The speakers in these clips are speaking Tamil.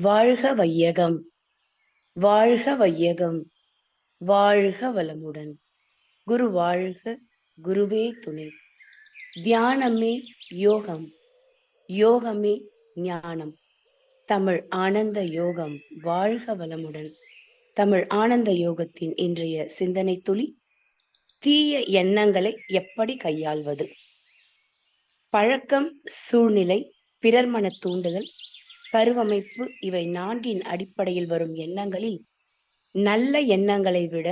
வாழ்க வையகம் வாழ்க வையகம் வாழ்க வளமுடன். குரு வாழ்க குருவே துணை. தியானமே யோகம் யோகமே ஞானம். தமிழ் ஆனந்த யோகம் வாழ்க வளமுடன். தமிழ் ஆனந்த யோகத்தின் இன்றைய சிந்தனை துளி தீய எண்ணங்களை எப்படி கையாள்வது? பழக்கம் சூழ்நிலை பிறர் மன தூண்டுதல் கருவமைப்பு இவை நான்கின் அடிப்படையில் வரும் எண்ணங்களில் நல்ல எண்ணங்களை விட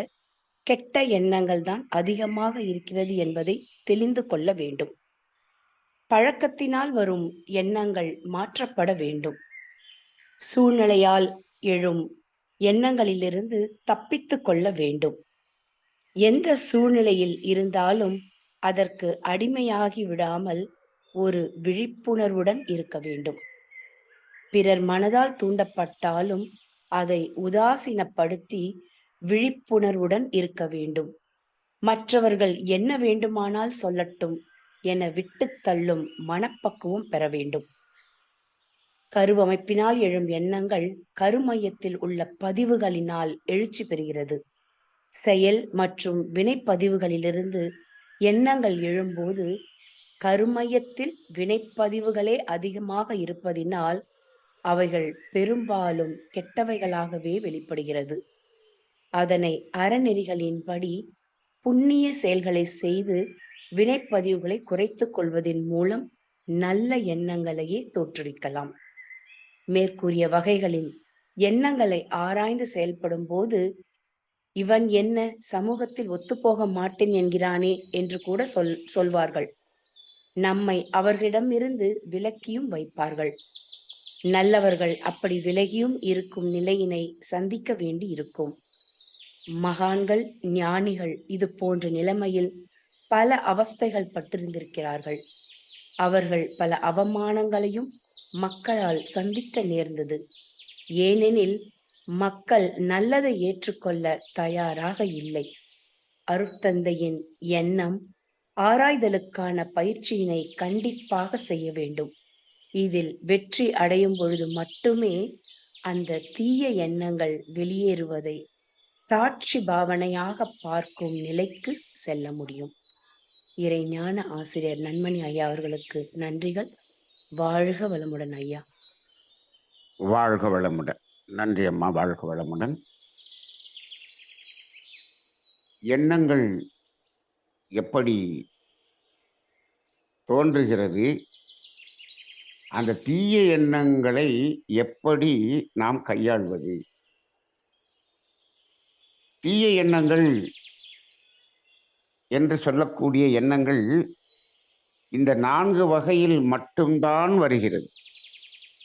கெட்ட எண்ணங்கள் தான் அதிகமாக இருக்கிறது என்பதை தெளிந்து கொள்ள வேண்டும். பழக்கத்தினால் வரும் எண்ணங்கள் மாற்றப்பட வேண்டும். சூழ்நிலையால் எழும் எண்ணங்களிலிருந்து தப்பித்து கொள்ள வேண்டும். எந்த சூழ்நிலையில் இருந்தாலும் அதற்கு அடிமையாகி விடாமல் ஒரு விழிப்புணர்வுடன் இருக்க வேண்டும். பிறர் மனதால் தூண்டப்பட்டாலும் அதை உதாசீனப்படுத்தி விழிப்புணர்வுடன் இருக்க வேண்டும். மற்றவர்கள் என்ன வேண்டுமானால் சொல்லட்டும் என விட்டுத் தள்ளும் மனப்பக்குவம் பெற வேண்டும். கருவமைப்பினால் எழும் எண்ணங்கள் கருமையத்தில் உள்ள பதிவுகளினால் எழுச்சி பெறுகிறது. செயல் மற்றும் வினைப்பதிவுகளிலிருந்து எண்ணங்கள் எழும்போது கருமையத்தில் வினைப்பதிவுகளே அதிகமாக இருப்பதினால் அவைகள் பெரும்பாலும் கெட்டவைகளாகவே வெளிப்படுகிறது. அதனை அறநெறிகளின்படி புண்ணிய செயல்களை செய்து வினைப்பதிவுகளை குறைத்து கொள்வதன் மூலம் நல்ல எண்ணங்களையே தோற்றுவிக்கலாம். மேற்கூறிய வகைகளில் எண்ணங்களை ஆராய்ந்து செயல்படும் போது இவன் என்ன சமூகத்தில் ஒத்துப்போக மாட்டேன் என்கிறானே என்று கூட சொல் சொல்வார்கள். நம்மை அவர்களிடமிருந்து விலக்கியும் வைப்பார்கள். நல்லவர்கள் அப்படி விலகியும் இருக்கும் நிலையினை சந்திக்க வேண்டி இருக்கும். மகான்கள் ஞானிகள் இது போன்ற நிலைமையில் பல அவஸ்தைகள் பட்டிருந்திருக்கிறார்கள். அவர்கள் பல அவமானங்களையும் மக்களால் சந்திக்க நேர்ந்தது. ஏனெனில் மக்கள் நல்லதை ஏற்றுக்கொள்ள தயாராக இல்லை. அருட்தந்தையின் எண்ணம் ஆராய்தலுக்கான பயிற்சியினை கண்டிப்பாக செய்ய வேண்டும். இதில் வெற்றி அடையும் பொழுது மட்டுமே அந்த தீய எண்ணங்கள் வெளியேறுவதை சாட்சி பாவனையாக பார்க்கும் நிலைக்கு செல்ல முடியும். இறைஞான ஆசிரியர் நன்மணி ஐயா அவர்களுக்கு நன்றிகள். வாழ்க வளமுடன் ஐயா. வாழ்க வளமுடன். நன்றி அம்மா வாழ்க வளமுடன். எண்ணங்கள் எப்படி தோன்றுகிறது? அந்த தீய எண்ணங்களை எப்படி நாம் கையாள்வது? தீய எண்ணங்கள் என்று சொல்லக்கூடிய எண்ணங்கள் இந்த நான்கு வகையில் மட்டும்தான் வருகிறது.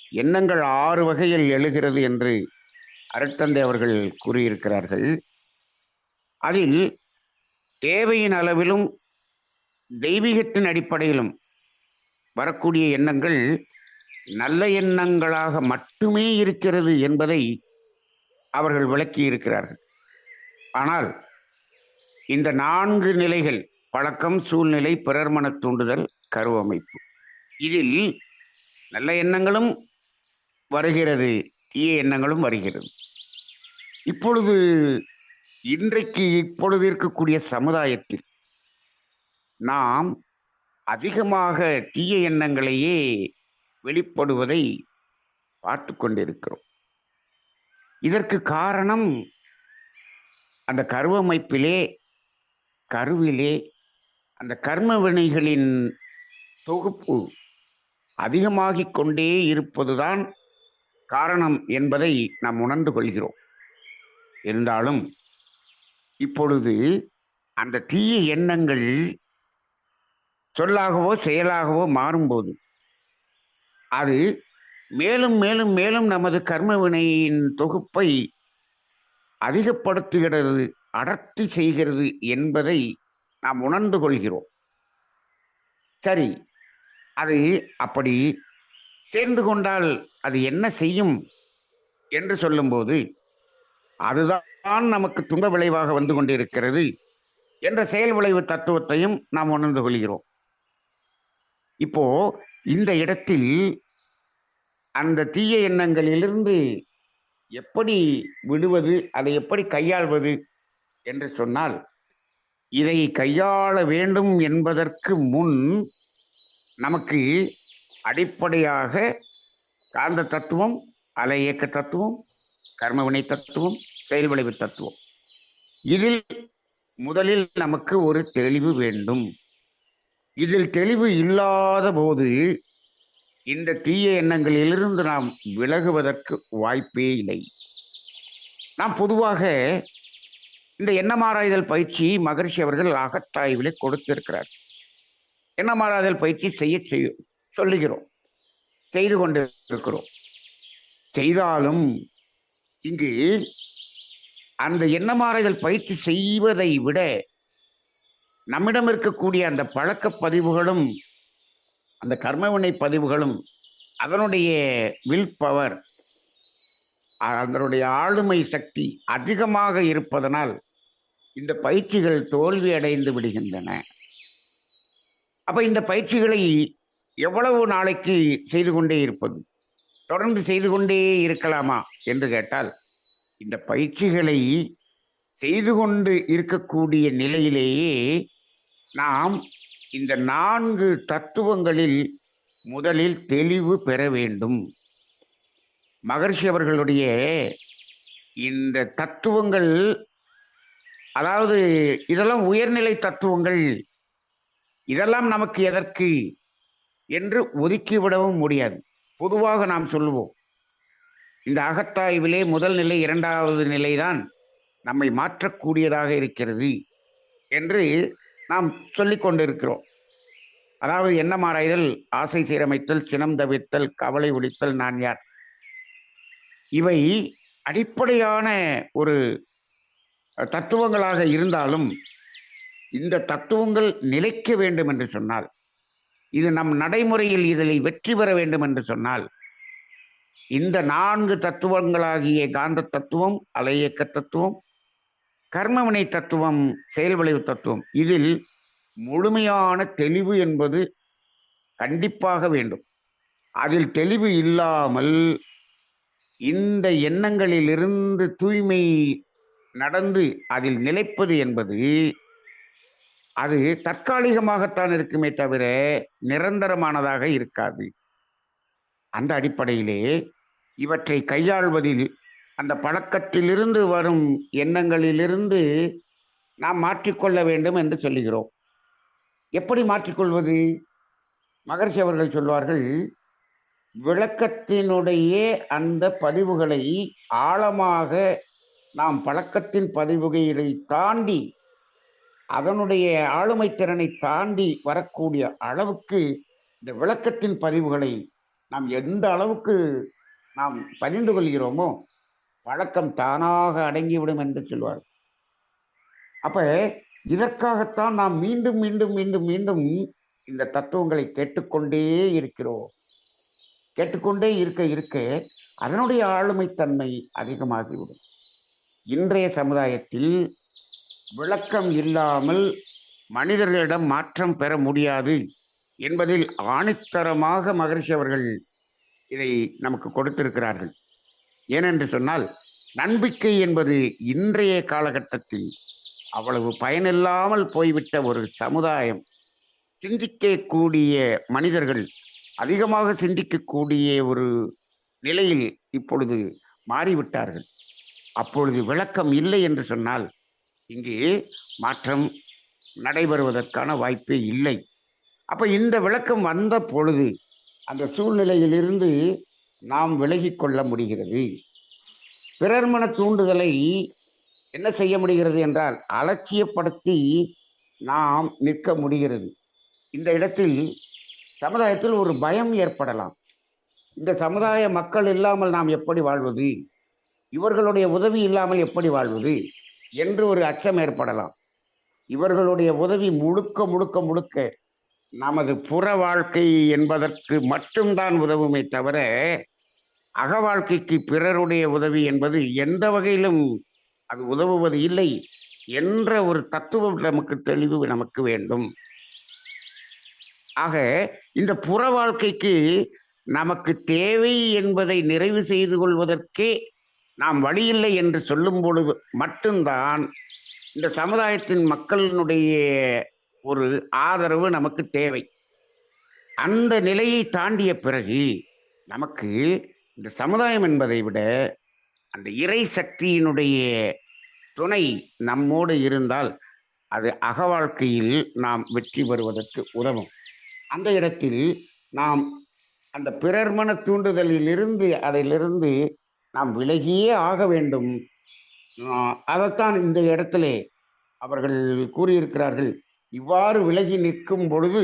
எண்ணங்கள் ஆறு வகையில் எழுகிறது என்று அருட்தந்தை அவர்கள் கூறியிருக்கிறார்கள். அதில் தேவையின் அளவிலும் தெய்வீகத்தின் அடிப்படையிலும் வரக்கூடிய எண்ணங்கள் நல்ல எண்ணங்களாக மட்டுமே இருக்கிறது என்பதை அவர்கள் விளக்கி இருக்கிறார்கள் ஆனால் இந்த நான்கு நிலைகள் பழக்கம் சூழ்நிலை பிறர் மன தூண்டுதல் கருவமைப்பு இதில் நல்ல எண்ணங்களும் வருகிறது தீய எண்ணங்களும் வருகிறது. இப்பொழுது இன்றைக்கு இப்பொழுது இருக்கக்கூடிய சமுதாயத்தில் நாம் அதிகமாக தீய எண்ணங்களையே வெளிப்படுவதை பார்த்து கொண்டிருக்கிறோம். இதற்கு காரணம் அந்த கருவமைப்பிலே கருவிலே அந்த கர்ம வினைகளின் தொகுப்பு அதிகமாகிக் கொண்டே இருப்பதுதான் காரணம் என்பதை நாம் உணர்ந்து கொள்கிறோம். இருந்தாலும் இப்பொழுது அந்த தீய எண்ணங்கள் சொல்லாகவோ செயலாகவோ மாறும்போது அது மேலும் மேலும் மேலும் நமது கர்ம வினையின் தொகுப்பை அதிகப்படுத்துகிறது அடர்த்தி செய்கிறது என்பதை நாம் உணர்ந்து கொள்கிறோம். சரி அது அப்படி சேர்ந்து கொண்டால் அது என்ன செய்யும் என்று சொல்லும்போது அதுதான் நமக்கு துன்ப விளைவாக வந்து கொண்டிருக்கிறது என்ற செயல் விளைவு தத்துவத்தையும் நாம் உணர்ந்து கொள்கிறோம். இப்போ இந்த இடத்தில் அந்த தீய எண்ணங்களிலிருந்து எப்படி விடுவது அதை எப்படி கையாள்வது என்று சொன்னால் இதை கையாள வேண்டும் என்பதற்கு முன் நமக்கு அடிப்படையாக காந்த தத்துவம் அலை இயக்க தத்துவம் கர்மவினை தத்துவம் செயல்விளைவு தத்துவம். இதில் முதலில் நமக்கு ஒரு தெளிவு வேண்டும். இதில் தெளிவு இல்லாத போது இந்த தீய எண்ணங்களிலிருந்து நாம் விலகுவதற்கு வாய்ப்பே இல்லை. நாம் பொதுவாக இந்த எண்ணமாராய்தல் பயிற்சி மகரிஷி அவர்கள் அகத்தாய்விலே கொடுத்திருக்கிறார். எண்ணமாராய்தல் பயிற்சி செய்ய செய்ய சொல்லுகிறோம். செய்து கொண்டு இருக்கிறோம் செய்தாலும் இங்கு அந்த எண்ணமாராய்தல் பயிற்சி செய்வதை விட நம்மிடம் இருக்கக்கூடிய அந்த பழக்க பதிவுகளும் அந்த கர்மவினை பதிவுகளும் அதனுடைய வில் பவர் அதனுடைய ஆளுமை சக்தி அதிகமாக இருப்பதனால் இந்த பயிற்சிகள் தோல்வி அடைந்து விடுகின்றன. அப்போ இந்த பயிற்சிகளை எவ்வளவு நாளைக்கு செய்து கொண்டே இருப்பது? தொடர்ந்து செய்து கொண்டே இருக்கலாமா என்று கேட்டால் இந்த பயிற்சிகளை செய்து கொண்டு இருக்கக்கூடிய நிலையிலேயே நாம் இந்த நான்கு தத்துவங்களில் முதலில் தெளிவு பெற வேண்டும். மகர்ஷி அவர்களுடைய இந்த தத்துவங்கள் அதாவது இதெல்லாம் உயர்நிலை தத்துவங்கள் இதெல்லாம் நமக்கு எதற்கு என்று ஒதுக்கிவிடவும் முடியாது. பொதுவாக நாம் சொல்லுவோம் இந்த அகத்தாய்விலே முதல் நிலை இரண்டாவது நிலைதான் நம்மை மாற்றக்கூடியதாக இருக்கிறது என்று நாம் சொல்லிக் கொண்டிருக்கிறோம். அதாவது எண்ணமாராய்தல் ஆசை சீரமைத்தல் சினம் தவித்தல் கவலை ஒழித்தல் நான் யார்? இவை அடிப்படையான ஒரு தத்துவங்களாக இருந்தாலும் இந்த தத்துவங்கள் நிலைக்க வேண்டும் என்று சொன்னால் இது நம் நடைமுறையில் இதில் வெற்றி பெற வேண்டும் என்று சொன்னால் இந்த நான்கு தத்துவங்களாகிய காந்த தத்துவம் அலையக்க தத்துவம் கர்மவினை தத்துவம் செயல்விளைவு தத்துவம். இதில் முழுமையான தெளிவு என்பது கண்டிப்பாக வேண்டும். அதில் தெளிவு இல்லாமல் இந்த எண்ணங்களிலிருந்து தூய்மை நடந்து அதில் நிலைப்பது என்பது அது தற்காலிகமாகத்தான் இருக்குமே தவிர நிரந்தரமானதாக இருக்காது. அந்த அடிப்படையிலே இவற்றை கையாள்வதில் அந்த பழக்கத்திலிருந்து வரும் எண்ணங்களிலிருந்து நாம் மாற்றிக்கொள்ள வேண்டும் என்று சொல்லுகிறோம். எப்படி மாற்றிக்கொள்வது? மகர்ஷி அவர்கள் சொல்வார்கள் விளக்கத்தினுடைய அந்த பதிவுகளை ஆழமாக நாம் பழக்கத்தின் பதிவுகளை தாண்டி அதனுடைய ஆளுமை திறனை தாண்டி வரக்கூடிய அளவுக்கு இந்த விளக்கத்தின் பதிவுகளை நாம் எந்த அளவுக்கு நாம் பதிந்து கொள்கிறோமோ பழக்கம் தானாக அடங்கிவிடும் என்று சொல்வார் அப்ப இதற்காகத்தான் நாம் மீண்டும் மீண்டும் மீண்டும் மீண்டும் இந்த தத்துவங்களை கேட்டுக்கொண்டே இருக்கிறோம். கேட்டுக்கொண்டே இருக்க இருக்க அதனுடைய ஆளுமைத்தன்மை அதிகமாகிவிடும். இன்றைய சமுதாயத்தில் விளக்கம் இல்லாமல் மனிதர்களிடம் மாற்றம் பெற முடியாது என்பதில் ஆணித்தரமாக மகரிஷி அவர்கள் இதை நமக்கு கொடுத்திருக்கிறார்கள். ஏனென்று சொன்னால் நம்பிக்கை என்பது இன்றைய காலகட்டத்தில் அவ்வளவு பயனில்லாமல் போய்விட்ட ஒரு சமுதாயம். சிந்திக்கக்கூடிய மனிதர்கள் அதிகமாக சிந்திக்கக்கூடிய ஒரு நிலையில் இப்பொழுது மாறிவிட்டார்கள். அப்பொழுது விளக்கம் இல்லை என்று சொன்னால் இங்கே மாற்றம் நடைபெறுவதற்கான வாய்ப்பே இல்லை. அப்போ இந்த விளக்கம் வந்த பொழுது அந்த சூழ்நிலையிலிருந்து நாம் விலகி கொள்ள முடிகிறது. பிறர் மன தூண்டுதலை என்ன செய்ய முடிகிறது என்றால் அலட்சியப்படுத்தி நாம் நிற்க முடிகிறது. இந்த இடத்தில் சமுதாயத்தில் ஒரு பயம் ஏற்படலாம். இந்த சமுதாய மக்கள் இல்லாமல் நாம் எப்படி வாழ்வது? இவர்களுடைய உதவி இல்லாமல் எப்படி வாழ்வது? என்று ஒரு அச்சம் ஏற்படலாம். இவர்களுடைய உதவி முழுக்க முழுக்க முழுக்க நமது புற வாழ்க்கை என்பதற்கு மட்டும்தான் உதவுமே தவிர அக வாழ்க்கைக்கு பிறருடைய உதவி என்பது எந்த வகையிலும் அது உதவுவது இல்லை என்ற ஒரு தத்துவம் நமக்கு தெளிவு நமக்கு வேண்டும். ஆக இந்த புற வாழ்க்கைக்கு நமக்கு தேவை என்பதை நிறைவு செய்து கொள்வதற்கே நாம் வழியில்லை என்று சொல்லும் பொழுது மட்டும்தான் இந்த சமுதாயத்தின் மக்களினுடைய ஒரு ஆதரவு நமக்கு தேவை. அந்த நிலையை தாண்டிய பிறகு நமக்கு இந்த சமுதாயம் என்பதை விட அந்த இறை சக்தியினுடைய துணை நம்மோடு இருந்தால் அது அக வாழ்க்கையில் நாம் வெற்றி பெறுவதற்கு உதவும். அந்த இடத்தில் நாம் அந்த பிறர் மன தூண்டுதலிலிருந்து அதிலிருந்து நாம் விலகியே ஆக வேண்டும். அதைத்தான் இந்த இடத்திலே அவர்கள் கூறியிருக்கிறார்கள். இவ்வாறு விலகி நிற்கும் பொழுது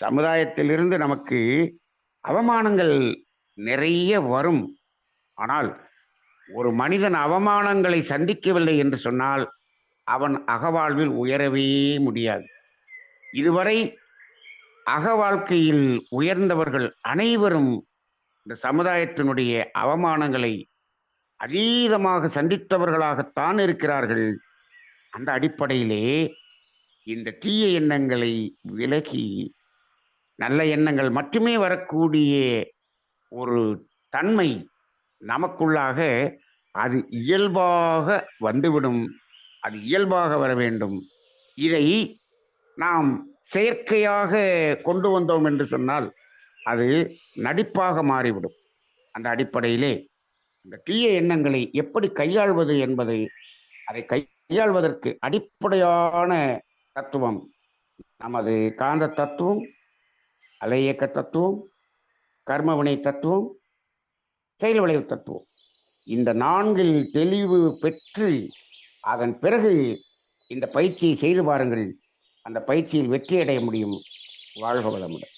சமுதாயத்திலிருந்து நமக்கு அவமானங்கள் நிறைய வரும். ஆனால் ஒரு மனிதன் அவமானங்களை சந்திக்கவில்லை என்று சொன்னால் அவன் அகவாழ்வில் உயரவே முடியாது. இதுவரை அக வாழ்க்கையில் உயர்ந்தவர்கள் அனைவரும் இந்த சமுதாயத்தினுடைய அவமானங்களை அதீதமாக சந்தித்தவர்களாகத்தான் இருக்கிறார்கள். அந்த அடிப்படையிலே இந்த தீய எண்ணங்களை விலகி நல்ல எண்ணங்கள் மட்டுமே வரக்கூடிய ஒரு தன்மை நமக்குள்ளாக அது இயல்பாக வந்துவிடும். அது இயல்பாக வர வேண்டும். இதை நாம் செயற்கையாக கொண்டு வந்தோம் என்று சொன்னால் அது நடிப்பாக மாறிவிடும். அந்த அடிப்படையிலே இந்த தீய எண்ணங்களை எப்படி கையாள்வது என்பது அதை கையாள்வதற்கு அடிப்படையான தத்துவம். நமது காந்த தத்துவம் அலையக்க தத்துவம் கர்மவினை தத்துவம் செயல் விளைவு தத்துவம். இந்த நான்கில் தெளிவு பெற்று அதன் பிறகு இந்த பயிற்சியை செய்து பாருங்கள். அந்த பயிற்சியில் வெற்றி அடைய முடியும். வாழ்க வளமுடன்.